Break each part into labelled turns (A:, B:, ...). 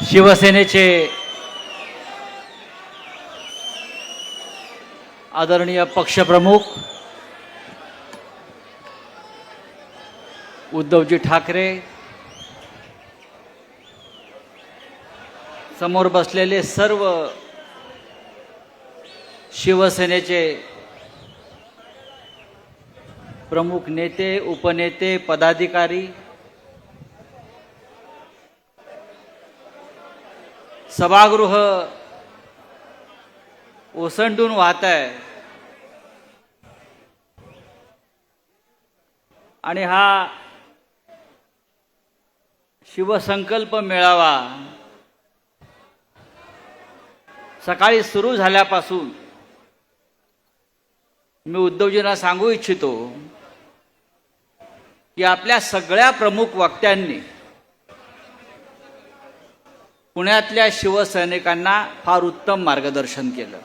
A: शिवसेनेचे आदरणीय पक्षप्रमुख उद्धवजी ठाकरे समोर बसलेले सर्व शिवसेनेचे प्रमुख नेते उपनेते पदाधिकारी सभागृह ओसंडून वाहत आहे. आणि हा शिवसंकल्प मेळावा सकाळी सुरू झाल्यापासून मी उद्धवजींना सांगू इच्छितो की आपल्या सगळ्या प्रमुख वक्त्यांनी पुण्यातल्या शिवसैनिकांना फार उत्तम मार्गदर्शन केलं.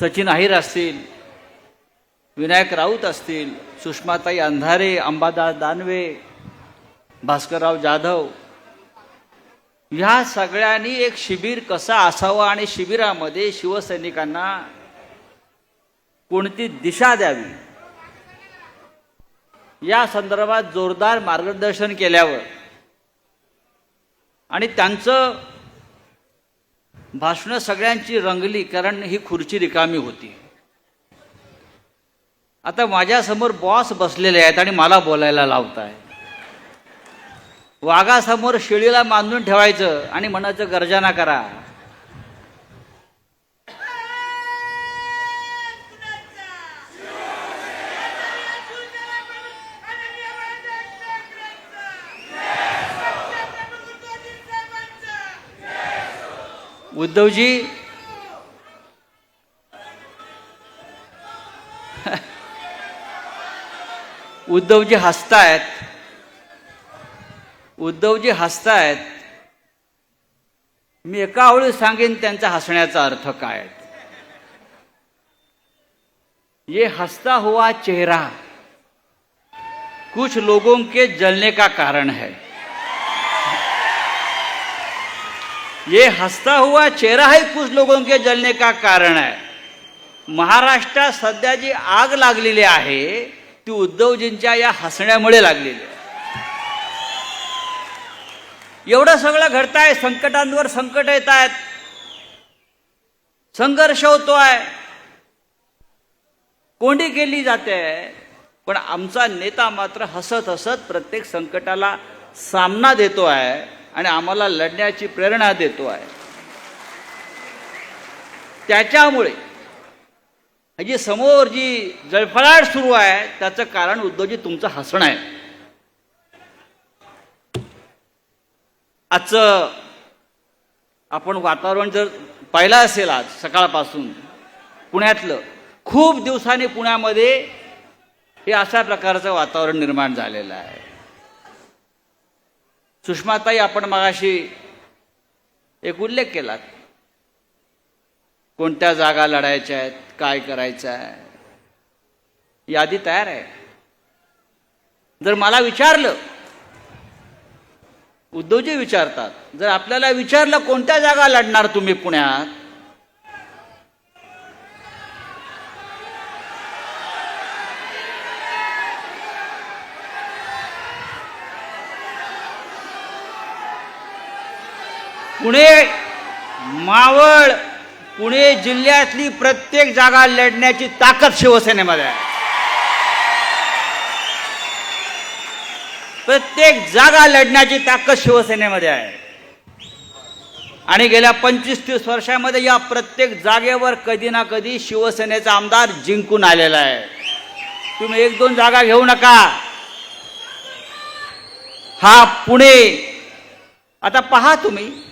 A: सचिन अहिर असतील विनायक राऊत असतील सुषमाताई अंधारे अंबादास दानवे भास्करराव जाधव ह्या सगळ्यांनी एक शिबिर कसा असावं आणि शिबिरामध्ये शिवसैनिकांना कोणती दिशा द्यावी? या संदर्भात जोरदार मार्गदर्शन केल्यावर आणि त्यांचं भाषणं सगळ्यांची रंगली कारण ही खुर्ची रिकामी होती. आता माझ्यासमोर बॉस बसलेले आहेत आणि मला बोलायला लावताय. वाघासमोर शेळीला मांडून ठेवायचं आणि म्हणायचं गर्जना करा. उद्धवजी. उद्धवजी हसतायत. उद्धवजी हसतायत. मी एका वेळी सांगेन त्यांचा हसण्याचा अर्थ काय? ये हसता हुआ चेहरा. कुछ लोगों के जलने का कारण है. ये हंसता हुआ चेहरा ही कुछ लोगों के जलने का कारण है। महाराष्ट्रात सध्या जी आग लागलेली आहे ती उद्धवजींच्या या हसण्यामुळे लागलेली आहे. एवढं सगळं घडताय संकटांवर संकट येत आहेत. संघर्ष होतोय. कोंडी केली जाते पण आमचा नेता मात्र हसत हसत प्रत्येक संकटाला सामना देतो आहे आणि आम्हाला लढण्याची प्रेरणा देतो आहे. त्याच्यामुळे जी समोर जी जळफळाट सुरू आहे त्याचं कारण उद्धवजी तुमचं हसणं आहे. आजचं आपण वातावरण जर पाहिलं असेल आज सकाळपासून पुण्यातलं खूप दिवसांनी पुण्यामध्ये हे अशा प्रकारचं वातावरण निर्माण झालेलं आहे. सुषमाताई आपण मगाशी एक उल्लेख केलात कोणत्या जागा लढायच्या आहेत काय करायचं आहे? यादी तयार आहे. जर मला विचारलं उद्धवजी विचारतात जर आपल्याला विचारलं कोणत्या जागा लढणार तुम्ही पुण्यात पुणे मावळ पुणे जिल्ह्यातली प्रत्येक जागा लढण्याची ताकद शिवसेनेमध्ये आहे. प्रत्येक जागा लढण्याची ताकद शिवसेनेमध्ये आहे. आणि गेल्या पंचवीस तीस वर्षामध्ये या प्रत्येक जागेवर कधी ना कधी शिवसेनेचा आमदार जिंकून आलेला आहे. तुम्ही एक दोन जागा घेऊ नका. हा पुणे. आता पहा तुम्ही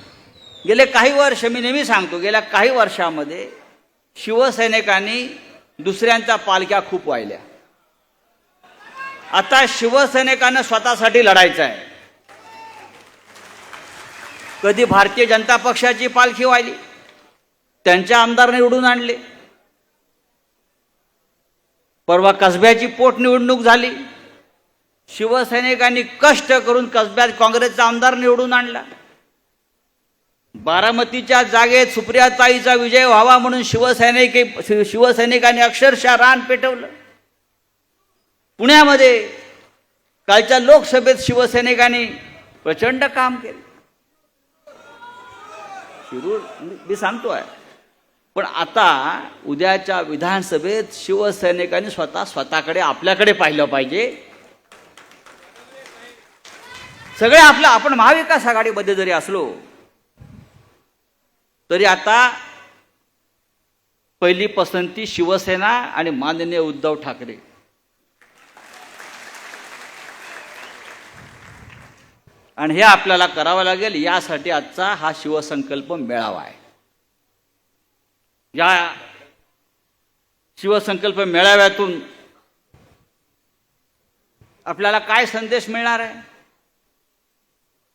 A: गेले काही वर्ष मी नेहमी सांगतो गेल्या काही वर्षामध्ये शिवसैनिकांनी दुसऱ्यांच्या पालख्या खूप वाहिल्या. आता शिवसैनिकांना स्वतःसाठी लढायचं आहे. कधी भारतीय जनता पक्षाची पालखी वाहिली त्यांच्या आमदारने निवडून आणले. परवा कसब्याची पोटनिवडणूक झाली शिवसैनिकांनी कष्ट करून कसब्यात काँग्रेसचा आमदार निवडून आणला. बारामतीच्या जागेत सुप्रियाताईचा विजय व्हावा म्हणून शिवसैनिक शिवसैनिकांनी अक्षरशः रान पेटवलं. पुण्यामध्ये कालच्या लोकसभेत शिवसैनिकांनी प्रचंड काम केलं. शिरूर म्हणजे मी सांगतोय. पण आता उद्याच्या विधानसभेत शिवसैनिकांनी स्वतः स्वतःकडे आपल्याकडे पाहिलं पाहिजे. सगळे आपलं आपण महाविकास आघाडीमध्ये जरी असलो तरी आता पहिली पसंती शिवसेना आणि माननीय उद्धव ठाकरे. आणि हे आपल्याला करावं लागेल यासाठी आजचा हा शिवसंकल्प मेळावा आहे. या शिवसंकल्प मेळाव्यातून आपल्याला काय संदेश मिळणार आहे?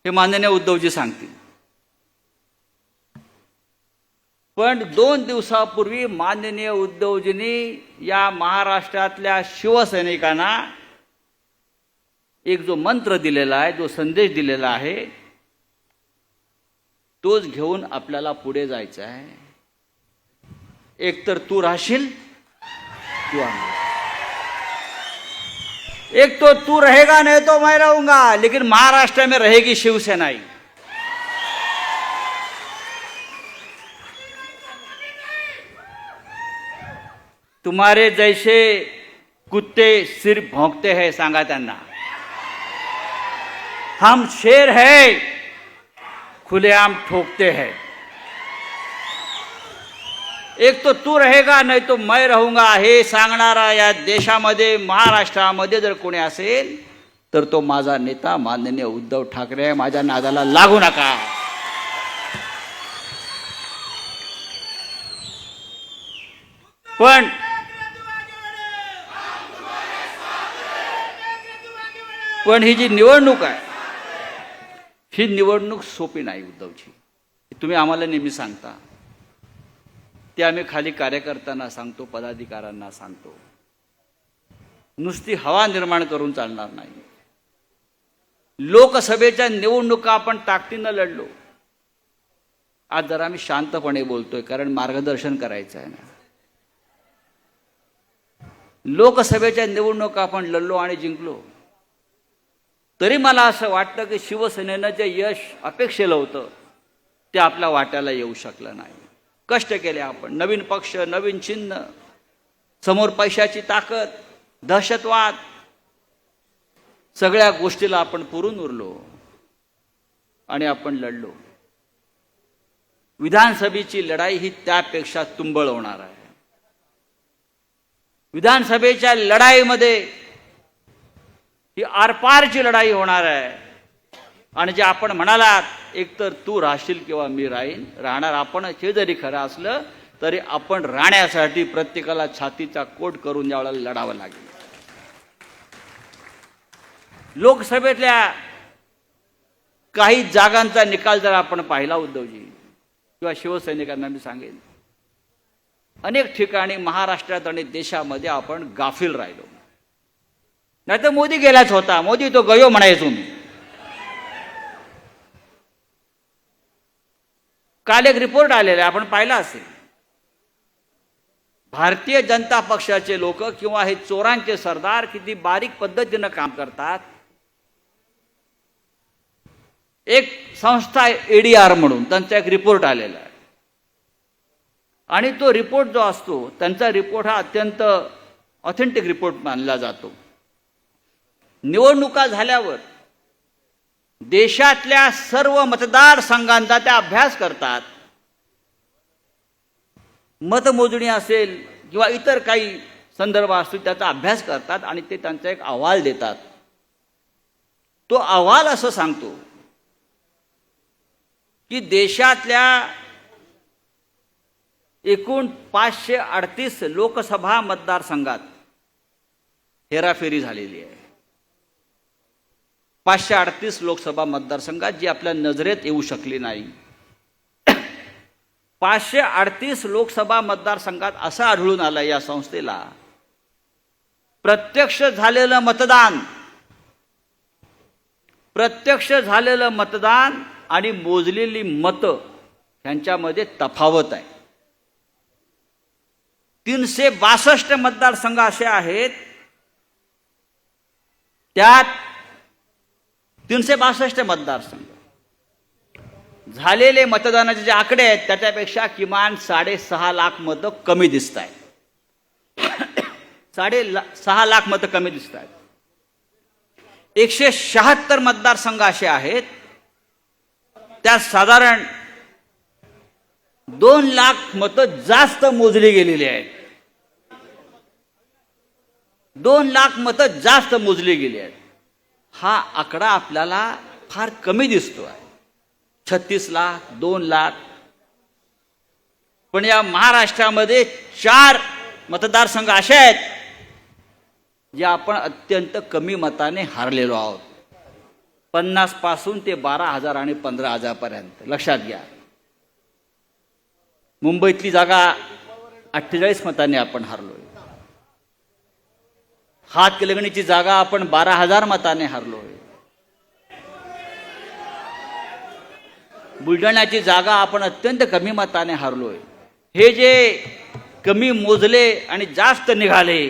A: हे माननीय उद्धवजी सांगतील. पण दोन दिवसापूर्वी माननीय उद्धवजींनी या महाराष्ट्रातल्या शिवसैनिकांना एक जो मंत्र दिलेला आहे जो संदेश दिलेला आहे तोच घेऊन आपल्याला पुढे जायचं आहे. एक तर तू राहशील किंवा एक तो तू रहेगा नहीं तो मैं रहूंगा. लेकिन महाराष्ट्र में रहेगी शिवसेना ही. तुम्हारे जैसे कुत्ते सिर्फ भोंकते हैं सांगा त्यांना। हम शेर है खुलेआम ठोकते हैं। एक तो तू रहेगा नाही तो मैं रहूंगा। हे सांगणारा या देशामध्ये महाराष्ट्रामध्ये जर कोणी असेल तर तो माझा नेता माननीय उद्धव ठाकरे माझ्या नादाला लागू नका। पण पण ही जी निवडणूक आहे ही निवडणूक सोपी नाही उद्धवची तुम्ही आम्हाला नेहमी सांगता. ते आम्ही खाली कार्यकर्त्यांना सांगतो पदाधिकाऱ्यांना सांगतो. नुसती हवा निर्माण करून चालणार नाही. लोकसभेच्या निवडणुका आपण ताकदीनं लढलो. आज जरा आम्ही शांतपणे बोलतोय कारण मार्गदर्शन करायचं आहे ना. लोकसभेच्या निवडणुका आपण लढलो आणि जिंकलो. तरी मला असं वाटतं की शिवसेनेनं जे यश अपेक्षेलं होतं ते आपल्या वाट्याला येऊ शकलं नाही. कष्ट केले आपण. नवीन पक्ष नवीन चिन्ह समोर पैशाची ताकद दहशतवाद सगळ्या गोष्टीला आपण पुरून उरलो आणि आपण लढलो. विधानसभेची लढाई ही त्यापेक्षा तुंबळ होणार आहे. विधानसभेच्या लढाईमध्ये ही आरपारची लढाई होणार आहे. आणि जे आपण म्हणालात एकतर तू राहशील किंवा मी राहीन राहणार आपण हे जरी खरं असलं तरी आपण राहण्यासाठी प्रत्येकाला छातीचा कोट करून यावेळेला लढावं लागेल. लोकसभेतल्या काही जागांचा निकाल जर आपण पाहिला उद्धवजी किंवा शिवसैनिकांना मी सांगेन. अनेक ठिकाणी महाराष्ट्रात आणि देशामध्ये आपण गाफील राहिलो. नाही तर मोदी गेलाच होता. मोदी तो गयो म्हणायचो मी. काल एक रिपोर्ट आलेला आहे. आपण पाहिला असेल. भारतीय जनता पक्षाचे लोक किंवा हे चोरांचे सरदार किती बारीक पद्धतीनं काम करतात. एक संस्था एडीआर म्हणून. त्यांचा एक रिपोर्ट आलेला आहे. आणि तो रिपोर्ट जो असतो त्यांचा रिपोर्ट हा अत्यंत ऑथेंटिक रिपोर्ट मानला जातो. निवडणुका झाल्यावर देशातल्या सर्व मतदारसंघांचा त्या अभ्यास करतात. मतमोजणी असेल किंवा इतर काही संदर्भ असतील त्याचा अभ्यास करतात आणि ते त्यांचा एक अहवाल देतात. तो अहवाल असं सांगतो की देशातल्या एकूण पाचशे अडतीस लोकसभा मतदारसंघात हेराफेरी झालेली आहे. पाचशे अडतीस लोकसभा मतदारसंघात जी आपल्या नजरेत येऊ शकली नाही. पाचशे अडतीस लोकसभा मतदारसंघात असं आढळून आलं या संस्थेला. प्रत्यक्ष झालेलं मतदान प्रत्यक्ष झालेलं मतदान आणि मोजलेली मतं ह्यांच्यामध्ये तफावत आहे. तीनशे बासष्ट मतदारसंघ असे आहेत. त्यात तीनशे बासष्ट मतदारसंघ. झालेले मतदानाचे जे आकडे आहेत त्याच्यापेक्षा किमान साडेसहा लाख मतं कमी दिसत आहेत साडे ला सहा लाख मतं कमी दिसत आहेत एकशे शहात्तर मतदारसंघ असे आहेत. त्यात साधारण दोन लाख मतं जास्त मोजली गेलेली आहेत. दोन लाख मतं जास्त मोजली गेली आहेत. हा आकडा आपल्याला फार कमी दिसतो आहे. छत्तीस लाख दोन लाख. पण या महाराष्ट्रामध्ये चार मतदारसंघ असे आहेत जे आपण अत्यंत कमी मताने हारलेलो आहोत. पन्नासपासून ते बारा हजार आणि पंधरा हजारपर्यंत. लक्षात घ्या. मुंबईतली जागा अठ्ठेचाळीस मताने आपण हारलो हातकलगणीची जागा आपण बारा हजार मताने हरलोय. बुलढाण्याची जागा आपण अत्यंत कमी मताने हारलोय. हे जे कमी मोजले आणि जास्त निघाले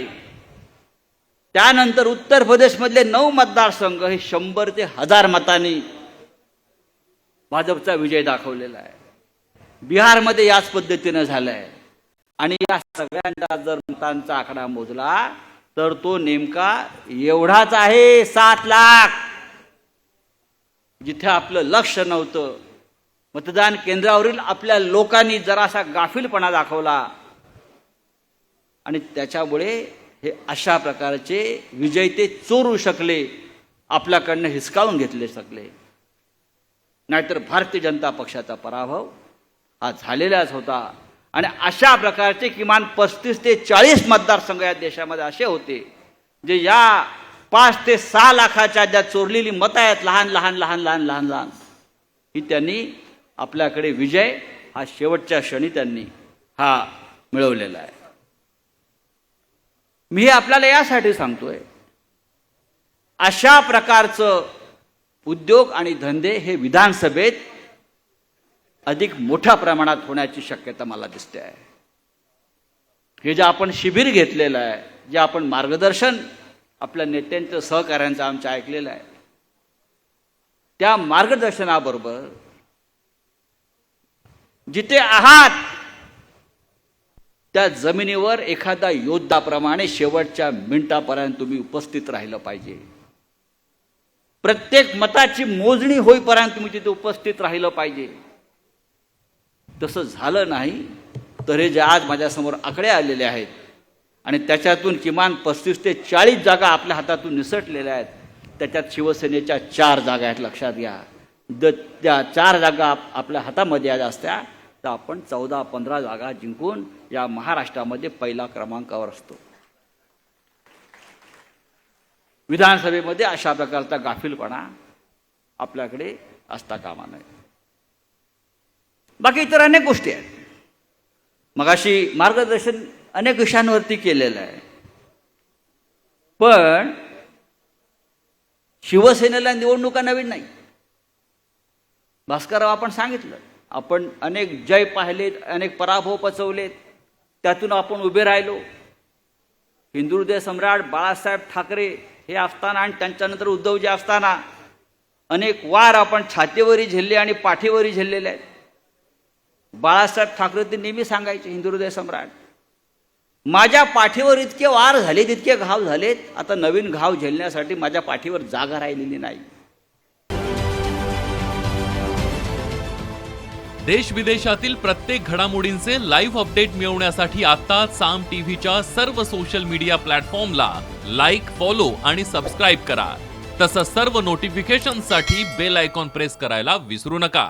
A: त्यानंतर उत्तर प्रदेशमधले नऊ मतदारसंघ हे शंभर ते हजार मतांनी भाजपचा विजय दाखवलेला आहे. बिहारमध्ये याच पद्धतीनं झालंय. आणि या सगळ्यांचा जर मतांचा आकडा मोजला तर तो नेमका एवढाच आहे सात लाख. जिथे आपलं लक्ष नव्हतं. मतदान केंद्रावरील आपल्या लोकांनी जरासा गाफीलपणा दाखवला. आणि त्याच्यामुळे हे अशा प्रकारचे विजयते चोरू शकले. आपल्याकडनं हिसकावून घेतले शकले नाहीतर भारतीय जनता पक्षाचा पराभव हा झालेलाच होता. आणि अशा प्रकारचे किमान पस्तीस ते चाळीस मतदारसंघ या देशामध्ये असे होते जे या पाच ते सहा लाखाच्या ज्या चोरलेली मतं आहेत लहान लहान लहान लहान लहान लहान ही त्यांनी आपल्याकडे विजय हा शेवटच्या क्षणी त्यांनी हा मिळवलेला आहे. मी हे आपल्याला यासाठी सांगतोय अशा प्रकारचं उद्योग आणि धंदे हे विधानसभेत अधिक मोठ्या प्रमाणात होण्याची शक्यता मला दिसते आहे. हे जे आपण शिबिर घेतलेलं आहे जे आपण मार्गदर्शन आपल्या नेत्यांचं सहकार्यांचं आमचं ऐकलेलं आहे त्या मार्गदर्शनाबरोबर जिथे आहात त्या जमिनीवर एखादा योद्धाप्रमाणे शेवटच्या मिनिटापर्यंत तुम्ही उपस्थित राहिलं पाहिजे. प्रत्येक मताची मोजणी होईपर्यंत तुम्ही तिथे उपस्थित राहिलं पाहिजे. तसं झालं नाही तर हे जे आज माझ्यासमोर आकडे आलेले आहेत आणि त्याच्यातून किमान पस्तीस ते चाळीस जागा आपल्या हातातून निसटलेल्या आहेत त्याच्यात शिवसेनेच्या चार जागा आहेत लक्षात घ्या. द त्या चार जागा आप- आपल्या हातामध्ये आज असत्या तर आपण चौदा पंधरा जागा जिंकून या महाराष्ट्रामध्ये पहिला क्रमांकावर असतो. विधानसभेमध्ये अशा प्रकारचा गाफीलपणा आपल्याकडे असता कामा नये. बाकी इतर अनेक गोष्टी आहेत. मगाशी मार्गदर्शन अनेक विषयांवरती केलेलं आहे. पण शिवसेनेला निवडणुका नवीन नाही. भास्करराव आपण सांगितलं आपण अनेक जय पाहिलेत अनेक पराभव पचवलेत. त्यातून आपण उभे राहिलो. हिंदू सम्राट बाळासाहेब ठाकरे हे असताना आणि त्यांच्यानंतर उद्धवजी असताना अनेक वार आपण छातीवरी झेलले आणि पाठीवरी झेललेले आहेत. बाळासाहेब ठाकरे ते नेहमी सांगायचे हिंदू हृदय सम्राट माझ्या पाठीवर इतके वार झाले इतके घाव झालेत आता नवीन घाव झेलण्यासाठी माझ्या पाठीवर जागा राहिलेली नाही.
B: देश विदेशातील प्रत्येक घडामोडींचे लाईव्ह अपडेट मिळवण्यासाठी आता साम टीव्हीच्या सर्व सोशल मीडिया प्लॅटफॉर्मला लाईक फॉलो आणि सबस्क्राईब करा. तसंच सर्व नोटिफिकेशनसाठी बेल आयकॉन प्रेस करायला विसरू नका.